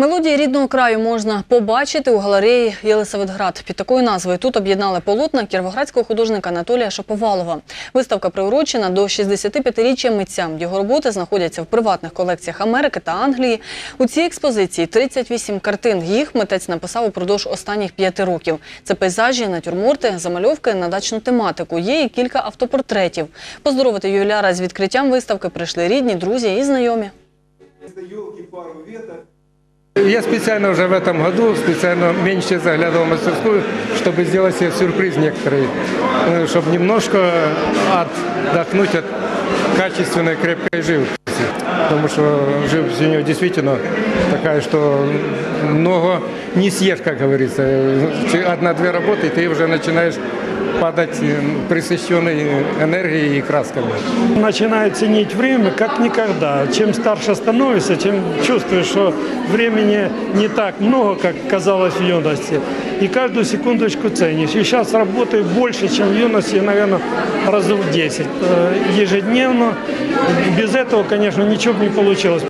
Мелодії рідного краю можна побачити у галереї Єлисаветград. Під такою назвою тут об'єднали полотна кіровоградського художника Анатолія Шаповалова. Виставка приурочена до 65-річчя митця. Його роботи знаходяться в приватних колекціях Америки та Англії. У цій експозиції 38 картин. Їх митець написав упродовж останніх п'яти років. Це пейзажі, натюрморти, замальовки на дачну тематику. Є і кілька автопортретів. Поздоровити ювіляра з відкриттям виставки прийшли рідні, друзі і знайомі. Пару. Я специально уже в этом году специально меньше заглядывал в мастерскую, чтобы сделать себе сюрприз некоторый, э, чтобы немножко отдохнуть от качественной крепкой живописи. Потому что живопись у него действительно такая, что много не съешь, как говорится. Одна-две работы, и ты уже начинаешь падать э, присыщенной энергией и красками. Начинаю ценить время как никогда. Чем старше становишься, тем чувствуешь, что времени не так много, как казалось в юности. И каждую секундочку ценишь. И сейчас работаю больше, чем в юности, наверное, раза в 10. Э, Ежедневно. Без этого, конечно, ничего бы не получилось.